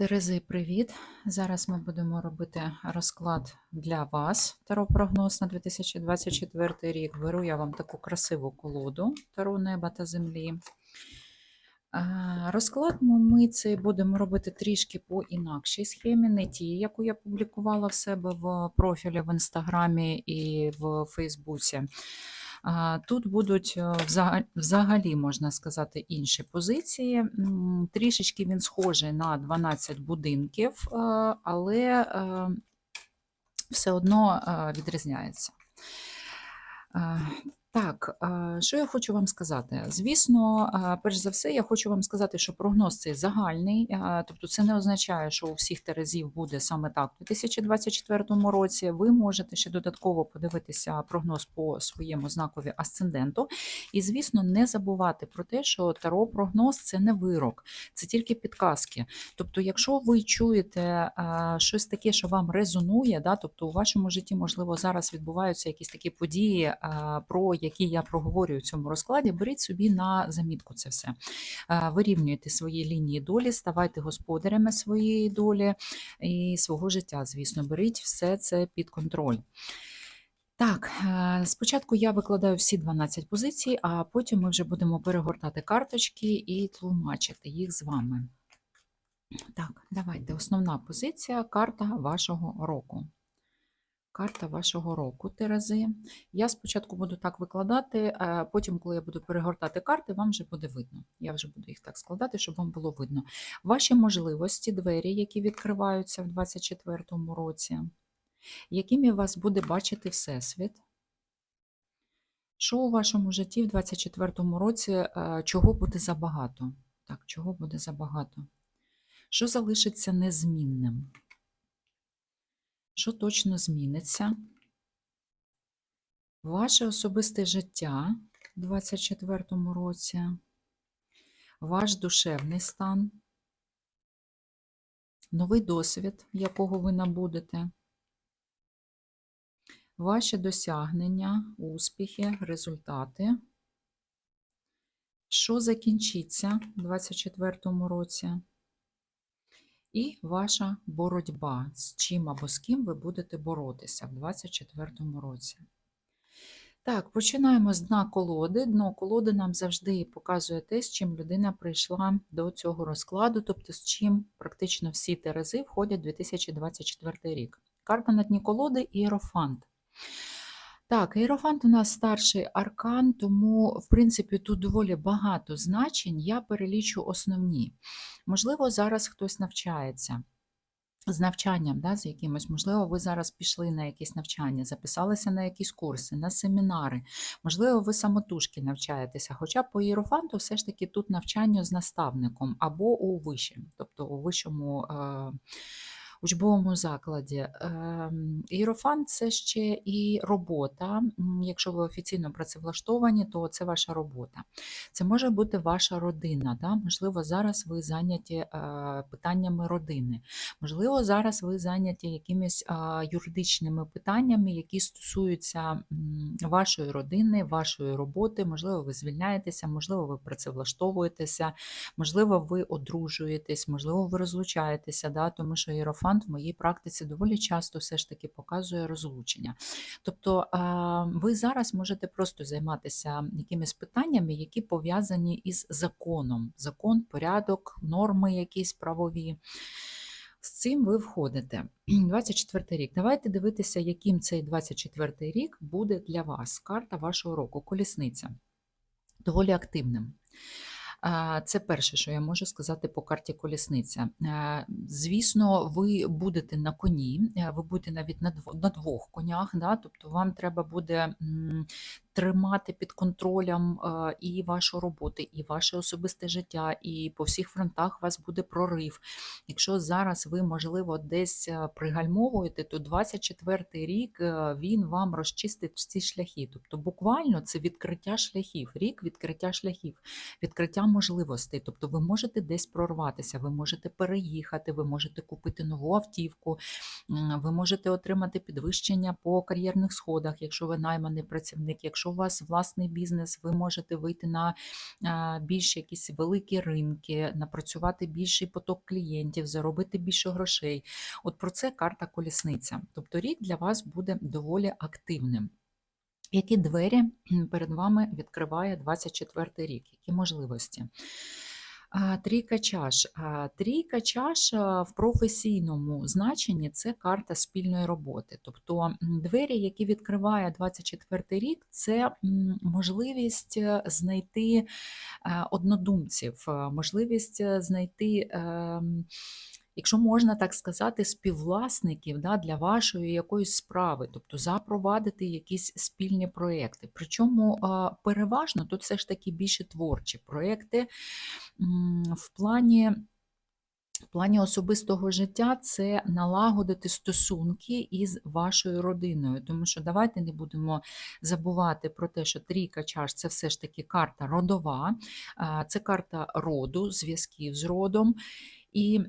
Терези, привіт! Зараз ми будемо робити розклад для вас. Таро-прогноз на 2024 рік. Беру я вам таку красиву колоду Таро неба та землі. Розклад ми цей будемо робити трішки по інакшій схемі, не тій, яку я публікувала в себе в профілі в інстаграмі і в Фейсбуці. Тут будуть е, взагалі, можна сказати, інші позиції. Трішечки він схожий на 12 будинків, е, але е, все одно відрізняється. Так, е, що я хочу вам сказати? Звісно, е, перш за все, я хочу вам сказати, що прогноз цей загальний, е, тобто це не означає, що у всіх терезів буде саме так у 2024 році. Ви можете ще додатково подивитися прогноз по своєму знакові асценденту. І, звісно, не забувати про те, що таро прогноз це не вирок, це тільки підказки. Тобто, якщо ви чуєте щось таке, що вам резонує, да, тобто у вашому житті, можливо, зараз відбуваються якісь такі події, про які я проговорюю в цьому розкладі, беріть собі на замітку це все. Е, Вирівнюйте свої лінії долі, ставайте господарями своєї долі і свого життя, звісно, беріть все це під контроль. Так, е, спочатку я викладаю всі 12 позицій, а потім ми вже будемо перегортати карточки і тлумачити їх з вами. Так, давайте. Основна позиція карта вашого року. Карта вашого року, Терези. Я спочатку буду так викладати, а потім, коли я буду перегортати карти, вам вже буде видно. Я вже буду їх так складати, щоб вам було видно. Ваші можливості, двері, які відкриваються в 2024 році, якими вас буде бачити Всесвіт. Що у вашому житті в 2024 році, е, чого буде забагато? Так, чого буде забагато? Що залишиться незмінним? Що точно зміниться? Ваше особисте життя у 2024 році, ваш душевний стан, новий досвід, якого ви набудете, ваші досягнення, успіхи, результати. Що закінчиться у 2024 році? І ваша боротьба, з чим або з ким ви будете боротися в 2024 році. Так, починаємо з дна колоди. Дно колоди нам завжди показує те, з чим людина прийшла до цього розкладу, тобто з чим практично всі терези входять у 2024 рік. Карта на дні колоди Іерофант. Так, Іерофант у нас старший аркан, тому, в принципі, тут доволі багато значень. Я перелічу основні. Можливо, зараз хтось навчається з навчанням, да, з якимось, можливо, ви зараз пішли на якісь навчання, записалися на якісь курси, на семінари, можливо, ви самотужки навчаєтеся. Хоча по іерофанту все ж таки тут навчання з наставником або у вищому, тобто у вищому. Е- Учбовому закладі. Ем, Іерофант це ще і робота. Якщо ви офіційно працевлаштовані, то це ваша робота. Це може бути ваша родина. Да? Можливо, зараз ви зайняті е, питаннями родини. Можливо, зараз ви зайняті якимись юридичними питаннями, які стосуються вашої родини, вашої роботи. Можливо, ви звільняєтеся, можливо, ви працевлаштовуєтеся, можливо, ви одружуєтесь, можливо, ви розлучаєтеся, да? тому що іерофант в моїй практиці доволі часто все ж таки показує розлучення. Тобто ви зараз можете просто займатися якимись питаннями, які пов'язані із законом. Закон, порядок, норми якісь правові. З цим ви входите. 24 рік. Давайте дивитися, яким цей 24 рік буде для вас. Карта вашого року, колісниця. Доволі активним. Це перше, що я можу сказати по карті колісниця. Е, Звісно, ви будете на коні, е, ви будете навіть на дво- на двох конях, да? тобто вам треба буде тримати під контролем е, і вашу роботу, і ваше особисте життя, і по всіх фронтах у вас буде прорив. Якщо зараз ви, можливо, десь е, пригальмовуєте, то 24 рік е, він вам розчистить всі шляхи. Тобто, буквально це відкриття шляхів, рік відкриття шляхів, відкриття можливостей. Тобто, ви можете десь прорватися, ви можете переїхати, ви можете купити нову автівку, ви можете отримати підвищення по кар'єрних сходах, якщо ви найманий працівник, якщо Якщо у вас власний бізнес, ви можете вийти на більш якісь великі ринки, напрацювати більший поток клієнтів, заробити більше грошей. От про це карта колісниця. Тобто рік для вас буде доволі активним. Які двері перед вами відкриває 24 рік? Які можливості? Трійка чаш. Трійка чаш в професійному значенні це карта спільної роботи. Тобто двері, які відкриває 24 рік, це можливість е, знайти е, однодумців, е, можливість знайти. Якщо можна так сказати, співвласників да, для вашої якоїсь справи, тобто запровадити якісь спільні проекти. Причому переважно тут все ж таки більше творчі проекти в плані. В плані особистого життя це налагодити стосунки із вашою родиною. Тому що давайте не будемо забувати про те, що трійка чаш це все ж таки карта родова, це карта роду, зв'язків з родом. І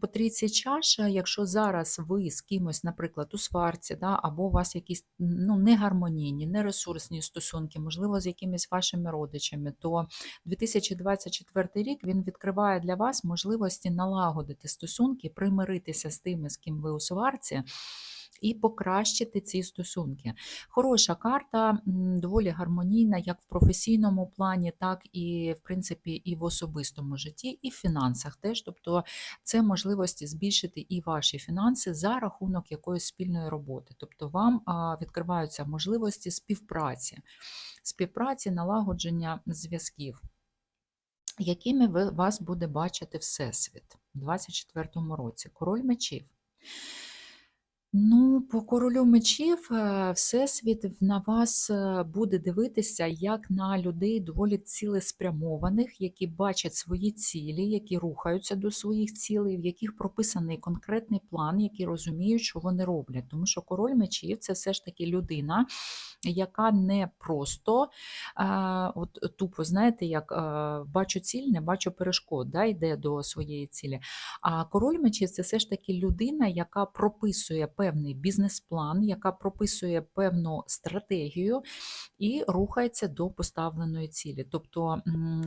по трійці чаша, якщо зараз ви з кимось, наприклад, у сварці, да, або у вас якісь ну, негармонійні, нересурсні стосунки, можливо, з якимись вашими родичами, то 2024 рік він відкриває для вас можливості налагодити стосунки, примиритися з тими, з ким ви у сварці. І покращити ці стосунки. Хороша карта, доволі гармонійна, як в професійному плані, так і в принципі і в особистому житті, і в фінансах теж. Тобто це можливості збільшити і ваші фінанси за рахунок якоїсь спільної роботи. Тобто вам відкриваються можливості співпраці, співпраці, налагодження зв'язків. Якими ви, вас буде бачити Всесвіт у 2024 році? Король мечів. Ну, по королю мечів е, Всесвіт на вас е, буде дивитися як на людей доволі цілеспрямованих, які бачать свої цілі, які рухаються до своїх цілей, в яких прописаний конкретний план, які розуміють, що вони роблять. Тому що король мечів це все ж таки людина, яка не просто е, от тупо, знаєте, як е, бачу ціль, не бачу перешкод, да, йде до своєї цілі. А король мечів це все ж таки людина, яка прописує певний бізнес-план, яка прописує певну стратегію і рухається до поставленої цілі. Тобто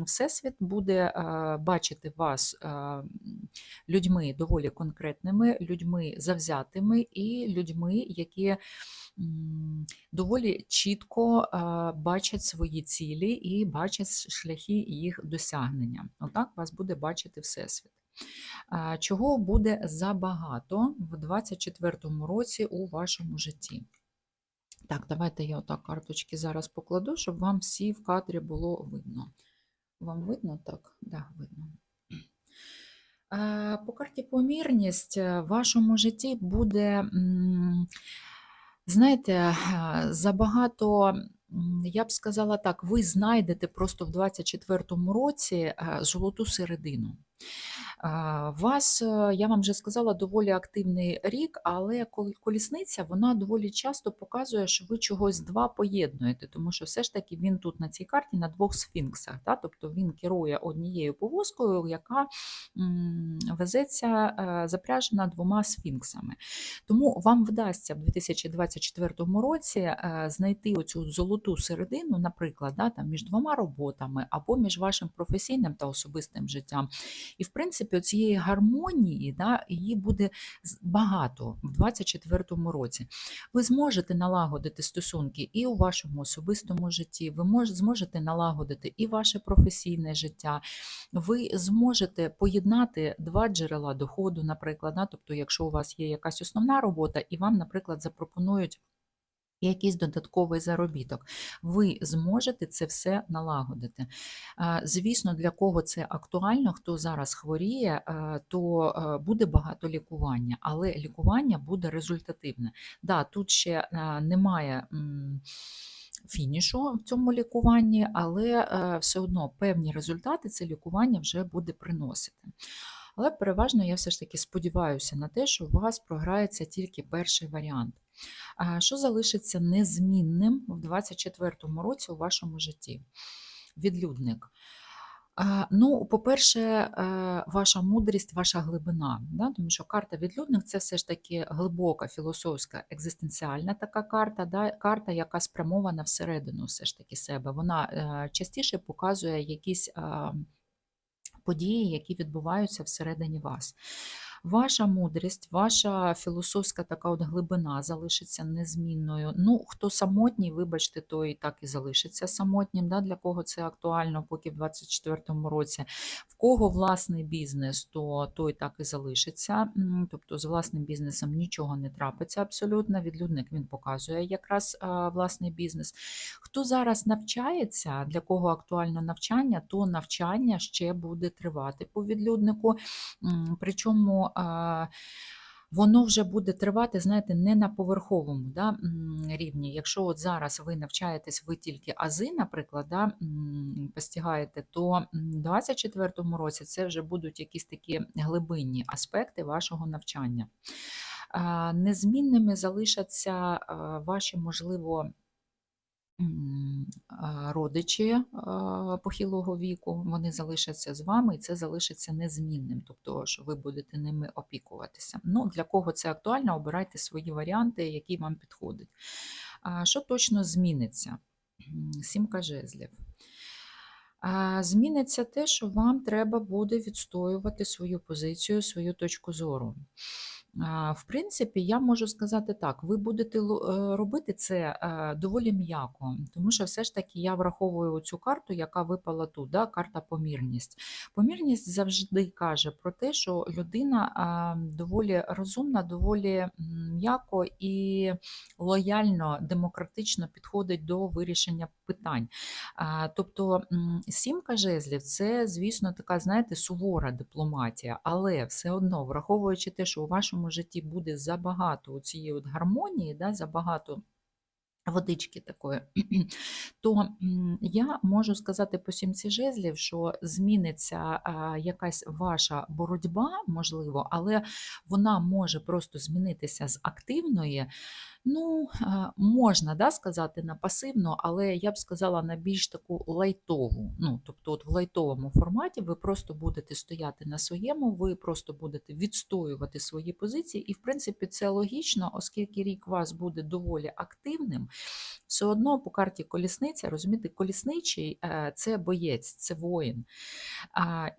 Всесвіт буде е, бачити вас е, людьми доволі конкретними, людьми завзятими і людьми, які доволі чітко е, бачать свої цілі і бачать шляхи їх досягнення. Отак вас буде бачити Всесвіт. Чого буде забагато в 2024 році у вашому житті? Так, давайте я отак карточки зараз покладу, щоб вам всі в кадрі було видно. Вам видно так? Да, видно. По карті помірність е, в вашому житті буде, знаєте, е, забагато, я б сказала так, ви знайдете просто в 2024 році е, золоту середину. Вас, е, я вам вже сказала, доволі активний рік, але колісниця вона доволі часто показує, що ви чогось два поєднуєте, тому що все ж таки він тут на цій карті на двох сфінксах. Да? Тобто він керує однією повозкою, яка везеться е, запряжена двома сфінксами. Тому вам вдасться в 2024 році е, знайти оцю золоту середину, наприклад, да, там, між двома роботами або між вашим професійним та особистим життям. І, в принципі, цієї гармонії да, її буде багато в 2024 році. Ви зможете налагодити стосунки і у вашому особистому житті, ви мож, зможете налагодити і ваше професійне життя, ви зможете поєднати два джерела доходу, наприклад. Да, тобто, якщо у вас є якась основна робота, і вам, наприклад, запропонують якийсь додатковий заробіток. Ви зможете це все налагодити. Звісно, для кого це актуально, хто зараз хворіє, то буде багато лікування, але лікування буде результативне. Да, тут ще немає. Фінішу в цьому лікуванні, але все одно певні результати це лікування вже буде приносити. Але переважно я все ж таки сподіваюся на те, що у вас програється тільки перший варіант. Що залишиться незмінним в 2024 році у вашому житті? Відлюдник. Ну, по-перше, е, ваша мудрість, ваша глибина, да? тому що карта відлюдник це все ж таки глибока, філософська, екзистенціальна така карта, да? карта, яка спрямована всередину все ж таки себе. Вона е, частіше показує якісь події, які відбуваються всередині вас. Ваша мудрість, ваша філософська така от глибина залишиться незмінною. Ну, хто самотній, вибачте, той так і залишиться самотнім. Да? Для кого це актуально, поки в 2024 році. В кого власний бізнес, то той так і залишиться. Тобто з власним бізнесом нічого не трапиться абсолютно. Відлюдник він показує якраз власний бізнес. Хто зараз навчається, для кого актуально навчання, то навчання ще буде тривати по відлюднику. Причому воно вже буде тривати, знаєте, не на поверховому да, рівні. Якщо от зараз ви навчаєтесь, ви тільки ази, наприклад, да, м, постигаєте, то в 2024 році це вже будуть якісь такі глибинні аспекти вашого навчання. Незмінними залишаться ваші, можливо, родичі похилого віку, вони залишаться з вами, і це залишиться незмінним, тобто, що ви будете ними опікуватися. Ну, Для кого це актуально, обирайте свої варіанти, які вам підходять. Що точно зміниться? Сімка жезлів. Зміниться те, що вам треба буде відстоювати свою позицію, свою точку зору. В принципі, я можу сказати так: ви будете е, робити це е, доволі м'яко, тому що все ж таки я враховую цю карту, яка випала тут, да, карта помірність. Помірність завжди каже про те, що людина доволі розумна, доволі м'яко і лояльно, демократично підходить до вирішення питань. Тобто сімка жезлів це, звісно, така, знаєте, сувора дипломатія, але все одно, враховуючи те, що у вашому житті буде забагато цієї от гармонії, да, забагато водички такої, то я можу сказати по сімці жезлів, що зміниться якась ваша боротьба, можливо, але вона може просто змінитися з активної. Ну, можна да, сказати на пасивну, але я б сказала на більш таку лайтову. Ну, тобто, от в лайтовому форматі ви просто будете стояти на своєму, ви просто будете відстоювати свої позиції, і в принципі це логічно, оскільки рік вас буде доволі активним. Все одно по карті колісниця, розумієте, колісничий е, це боєць, це воїн.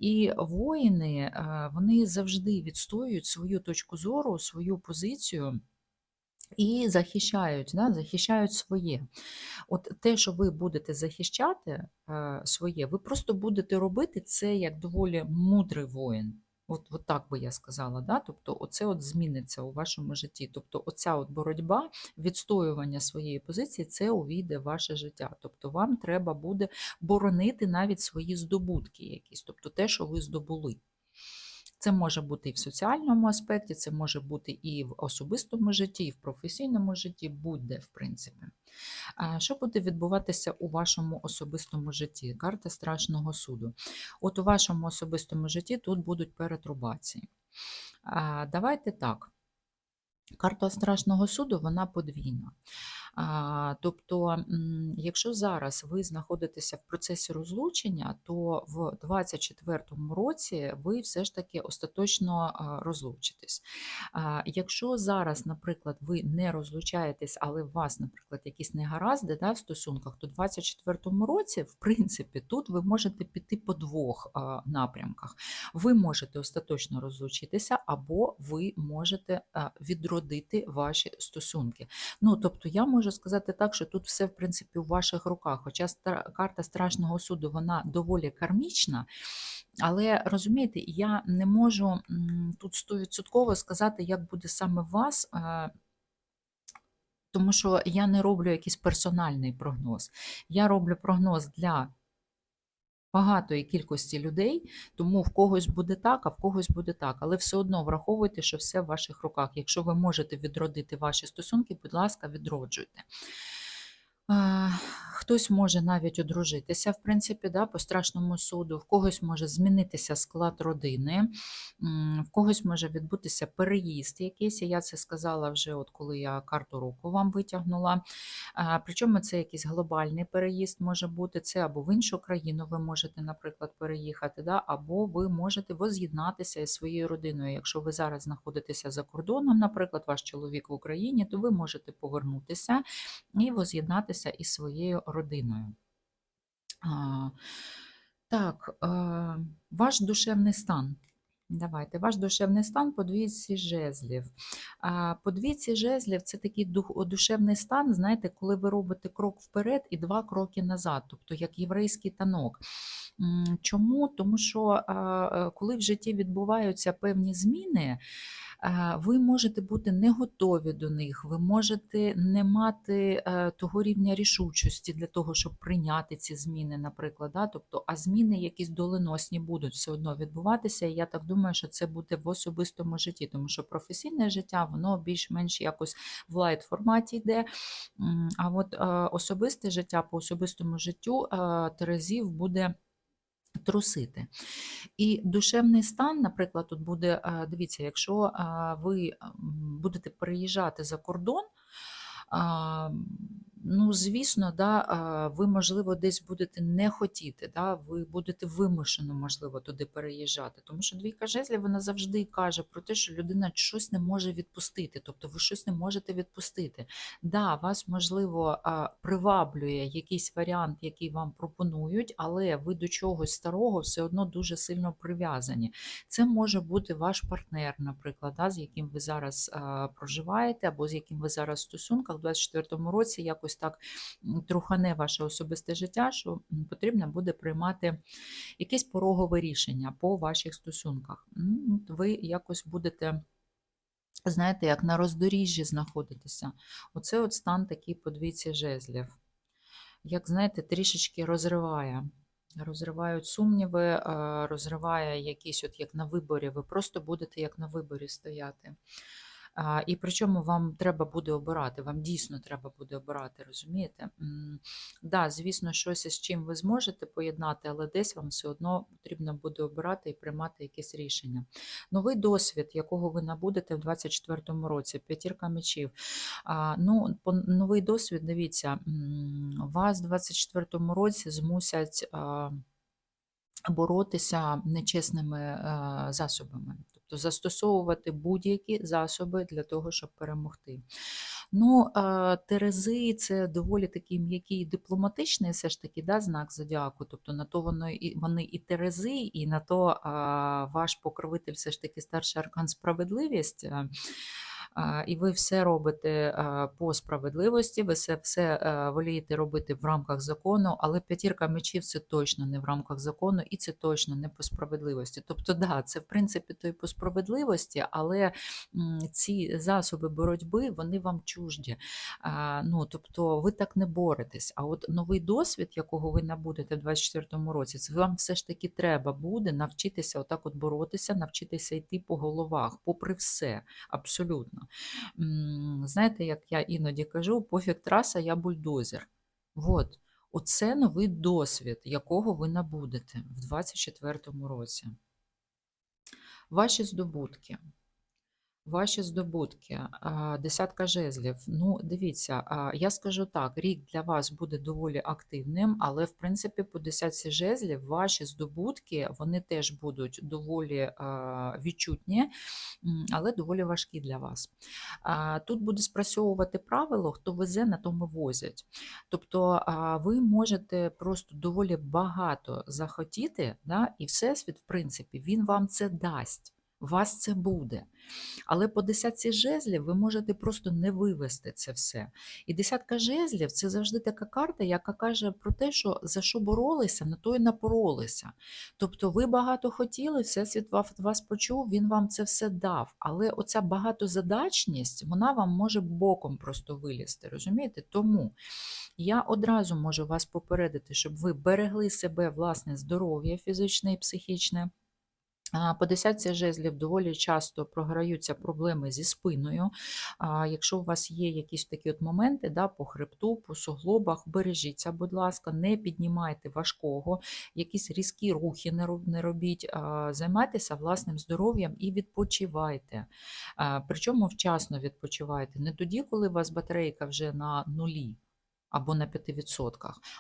І воїни е, вони завжди відстоюють свою точку зору, свою позицію. І захищають, да, захищають своє. От те, що ви будете захищати е, своє, ви просто будете робити це як доволі мудрий воїн. От, от так би я сказала. Да? Тобто, оце от зміниться у вашому житті. Тобто, оця от боротьба, відстоювання своєї позиції, це увійде в ваше життя. Тобто, вам треба буде боронити навіть свої здобутки, якісь, тобто те, що ви здобули. Це може бути і в соціальному аспекті, це може бути і в особистому житті, і в професійному житті, будь-де, в принципі. Що буде відбуватися у вашому особистому житті? Карта страшного суду. От у вашому особистому житті тут будуть перетрубації. Давайте так. Карта страшного суду вона подвійна. Тобто, якщо зараз ви знаходитеся в процесі розлучення, то в 2024 році ви все ж таки остаточно розлучитесь. Якщо зараз, наприклад, ви не розлучаєтесь, але у вас, наприклад, якісь негаразди да, в стосунках, то в 2024 році, в принципі, тут ви можете піти по двох напрямках. Ви можете остаточно розлучитися, або ви можете відродити ваші стосунки. Ну, тобто, я можу сказати так, що тут все, в принципі, у ваших руках. Хоча карта страшного суду вона доволі кармічна, але розумієте, я не можу тут стовідсотково сказати, як буде саме вас. е, Тому що я не роблю якийсь персональний прогноз. Я роблю прогноз для багатої кількості людей, тому в когось буде так, а в когось буде так. Але все одно враховуйте, що все в ваших руках. Якщо ви можете відродити ваші стосунки, будь ласка, відроджуйте. Хтось може навіть одружитися, в принципі, да, по страшному суду, в когось може змінитися склад родини, в когось може відбутися переїзд якийсь. Я це сказала вже, от коли я карту року вам витягнула. Причому це якийсь глобальний переїзд може бути, це або в іншу країну ви можете, наприклад, переїхати, да, або ви можете воз'єднатися із своєю родиною. Якщо ви зараз знаходитеся за кордоном, наприклад, ваш чоловік в Україні, то ви можете повернутися і воз'єднатися із своєю родиною. Так, ваш душевний стан. Давайте, ваш душевний стан по двійці жезлів. По двійці жезлів це такий дух, душевний стан, знаєте, коли ви робите крок вперед і два кроки назад, тобто як єврейський танок. Чому? Тому що е, коли в житті відбуваються певні зміни, ви можете бути не готові до них, ви можете не мати е, того рівня рішучості для того, щоб прийняти ці зміни, наприклад. Да? Тобто, а зміни якісь доленосні будуть все одно відбуватися. І я так думаю, що це буде в особистому житті, тому що професійне життя воно більш-менш якось в лайт форматі йде. А от е, особисте життя по особистому життю е, Терезів буде. Трусити. І душевний стан, наприклад, тут буде, е, дивіться, якщо е, ви будете переїжджати за кордон, Ну, звісно, да, ви, можливо, десь будете не хотіти, да, ви будете вимушено, можливо, туди переїжджати. Тому що двійка жезлів вона завжди каже про те, що людина щось не може відпустити, тобто ви щось не можете відпустити. Да, вас, можливо, приваблює якийсь варіант, який вам пропонують, але ви до чогось старого все одно дуже сильно прив'язані. Це може бути ваш партнер, наприклад, да, з яким ви зараз проживаєте, або з яким ви зараз в стосунках в 24-му році якось так м, трухане ваше особисте життя, що потрібно буде приймати якесь порогове рішення по ваших стосунках. Ви якось будете. Знаєте, як на роздоріжжі знаходитися. Оце от стан такий по двійці жезлів. Як знаєте, трішечки розриває. Розривають сумніви, е, розриває якісь, от як на виборі, ви просто будете як на виборі стояти. І причому вам треба буде обирати, вам дійсно треба буде обирати, розумієте? Да, звісно, щось із чим ви зможете поєднати, але десь вам все одно потрібно буде обирати і приймати якесь рішення. Новий досвід, якого ви набудете в 2024 році, п'ятірка мечів. Ну, новий досвід, дивіться, вас в 2024 році змусять. боротися нечесними засобами, тобто застосовувати будь-які засоби для того, щоб перемогти. Ну, Терези це доволі такий м'який дипломатичний все ж таки да, знак зодіаку, тобто на то воно і вони і Терези, і на то а, ваш покровитель все ж таки старший аркан справедливість. І ви все робите по справедливості, ви все, все волієте робити в рамках закону, але п'ятірка мечів це точно не в рамках закону і це точно не по справедливості. Тобто, да, це в принципі то й по справедливості, але ці засоби боротьби вони вам чужді. Ну, тобто, ви так не боретесь. А от новий досвід, якого ви набудете в 2024 році, це вам все ж таки треба буде навчитися отак от боротися, навчитися йти по головах, попри все, абсолютно. Знаєте, як я іноді кажу, пофіг траса, я бульдозер. От. Оце новий досвід, якого ви набудете в 2024 році. Ваші здобутки. Ваші здобутки, десятка жезлів. Ну, дивіться, я скажу так: рік для вас буде доволі активним, але в принципі по десятці жезлів ваші здобутки вони теж будуть доволі відчутні, але доволі важкі для вас. Тут буде спрацьовувати правило, хто везе, на тому возять. Тобто ви можете просто доволі багато захотіти, да, і Всесвіт, в принципі, він вам це дасть. У вас це буде. Але по десятці жезлів ви можете просто не вивести це все. І десятка жезлів це завжди така карта, яка каже про те, що за що боролися, на то й напоролися. Тобто ви багато хотіли, всесвіт ва- вас почув, він вам це все дав. Але оця багатозадачність, вона вам може боком просто вилізти. Розумієте? Тому я одразу можу вас попередити, щоб ви берегли себе, власне, здоров'я фізичне і психічне. По десятці жезлів доволі часто програються проблеми зі спиною. Якщо у вас є якісь такі от моменти да, по хребту, по суглобах, бережіться, будь ласка, не піднімайте важкого, якісь різкі рухи не робіть, займайтеся власним здоров'ям і відпочивайте. Причому вчасно відпочивайте. Не тоді, коли у вас батарейка вже на нулі. Або на 5%.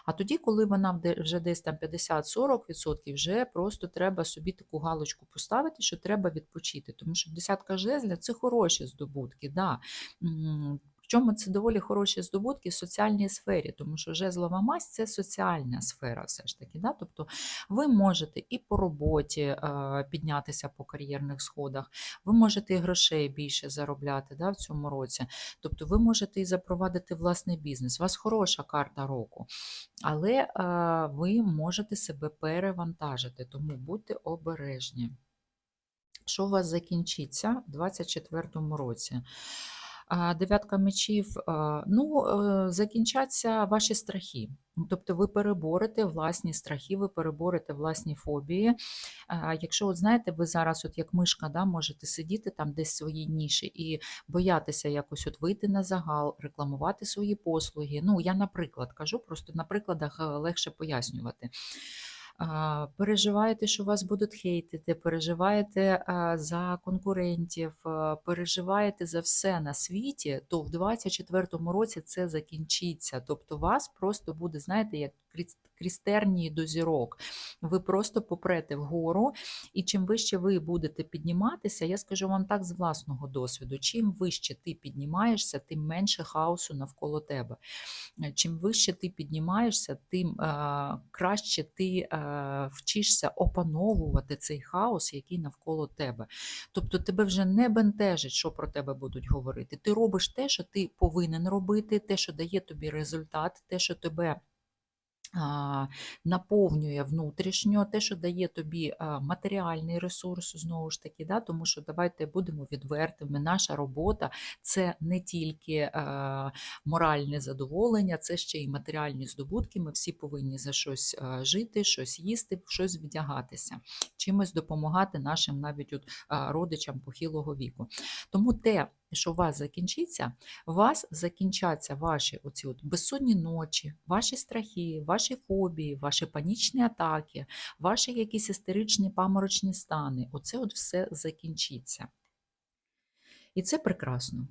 А тоді, коли вона вже десь там 50-40%, вже просто треба собі таку галочку поставити, що треба відпочити. Тому що десятка жезля це хороші здобутки. Да. М, Причому це доволі хороші здобутки в соціальній сфері, тому що жезлова масть це соціальна сфера, все ж таки. Да? Тобто ви можете і по роботі е, піднятися по кар'єрних сходах, ви можете і грошей більше заробляти да, в цьому році. Тобто ви можете і запровадити власний бізнес. У вас хороша карта року, але е, ви можете себе перевантажити, тому будьте обережні. Що у вас закінчиться в 2024 році? Дев'ятка мечів, ну, е, закінчаться ваші страхи. Тобто ви переборете власні страхи, ви переборете власні фобії. Якщо, от знаєте, ви зараз, от як мишка, да, можете сидіти там десь в своїй ніші і боятися якось от вийти на загал, рекламувати свої послуги. Ну, я, наприклад, кажу, просто на прикладах е, легше пояснювати. Переживаєте, що вас будуть хейтити, переживаєте за конкурентів, переживаєте за все на світі, то в 2024 році це закінчиться. Тобто вас просто буде, знаєте, як кріс- крістернії до зірок. Ви просто попрете вгору, і чим вище ви будете підніматися, я скажу вам так з власного досвіду: чим вище ти піднімаєшся, тим менше хаосу навколо тебе. Чим вище ти піднімаєшся, тим краще ти вчишся опановувати цей хаос, який навколо тебе. Тобто тебе вже не бентежить, що про тебе будуть говорити. Ти робиш те, що ти повинен робити, те, що дає тобі результат, те, що тебе. Наповнює внутрішньо те, що дає тобі матеріальний ресурс, знову ж таки, да? тому що давайте будемо відвертими. Наша робота це не тільки моральне задоволення, це ще й матеріальні здобутки. Ми всі повинні за щось жити, щось їсти, щось вдягатися, чимось допомагати нашим навіть от, родичам похилого віку. Тому те, що у вас закінчиться, у вас закінчаться ваші оці от безсонні ночі, ваші страхи, ваші фобії, ваші панічні атаки, ваші якісь істеричні паморочні стани. Оце от все закінчиться. І це прекрасно.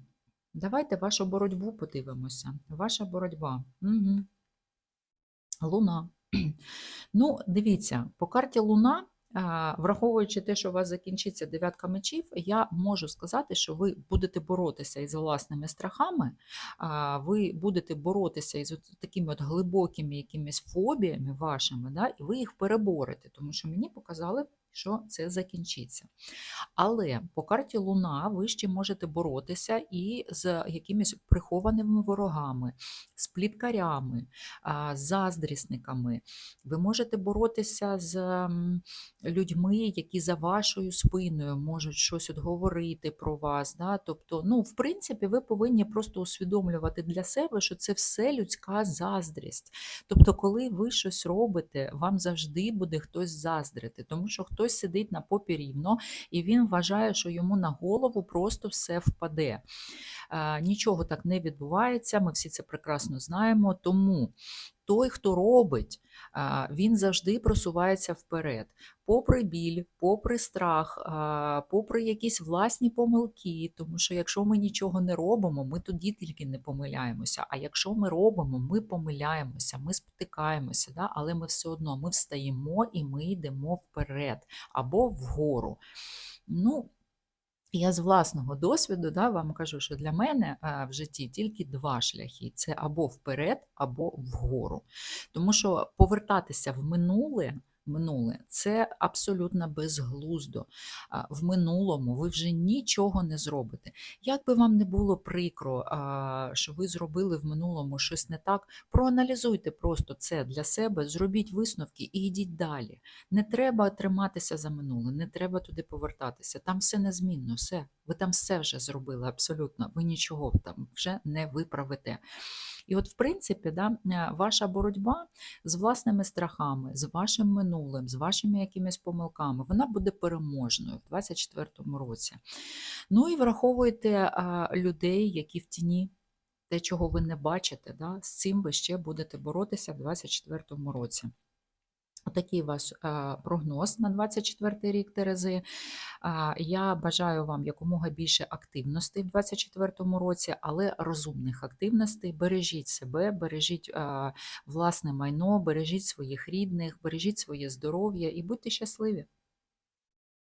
Давайте вашу боротьбу подивимося. Ваша боротьба. Угу. Луна. Ну, дивіться, по карті Луна, враховуючи те, що у вас закінчиться дев'ятка мечів, я можу сказати, що ви будете боротися із власними страхами, ви будете боротися із такими от глибокими якимись фобіями вашими, да, і ви їх переборете, тому що мені показали, що це закінчиться. Але по карті Луна ви ще можете боротися і з якимись прихованими ворогами, з пліткарями, заздрісниками. Ви можете боротися з людьми, які за вашою спиною можуть щось от говорити про вас. Да? Тобто, ну, в принципі, ви повинні просто усвідомлювати для себе, що це все людська заздрість. Тобто, коли ви щось робите, вам завжди буде хтось заздрити, тому що хтось сидить на попі рівно, і він вважає, що йому на голову просто все впаде. Е, Нічого так не відбувається, ми всі це прекрасно знаємо. Тому той, хто робить, він завжди просувається вперед. Попри біль, попри страх, попри якісь власні помилки, тому що якщо ми нічого не робимо, ми тоді тільки не помиляємося. А якщо ми робимо, ми помиляємося, ми спотикаємося, да? але ми все одно ми встаємо і ми йдемо вперед або вгору. Ну, я з власного досвіду да, вам кажу, що для мене а, в житті тільки два шляхи: це або вперед, або вгору. Тому що повертатися в минуле. Минуле це абсолютно безглуздо. В минулому ви вже нічого не зробите. Як би вам не було прикро, що ви зробили в минулому щось не так, проаналізуйте просто це для себе, зробіть висновки і йдіть далі. Не треба триматися за минуле, не треба туди повертатися. Там все незмінно, все. Ви там все вже зробили абсолютно, ви нічого там вже не виправите. І от, в принципі, да, е, ваша боротьба з власними страхами, з вашим минулим, з вашими якимись помилками, вона буде переможною в 2024 році. Ну і враховуйте а, людей, які в тіні, те, чого ви не бачите, да, з цим ви ще будете боротися в 2024 році. Отакий ваш а, прогноз на 24 рік Терези. А, Я бажаю вам якомога більше активності в 2024 році, але розумних активностей. Бережіть себе, бережіть а, власне майно, бережіть своїх рідних, бережіть своє здоров'я і будьте щасливі.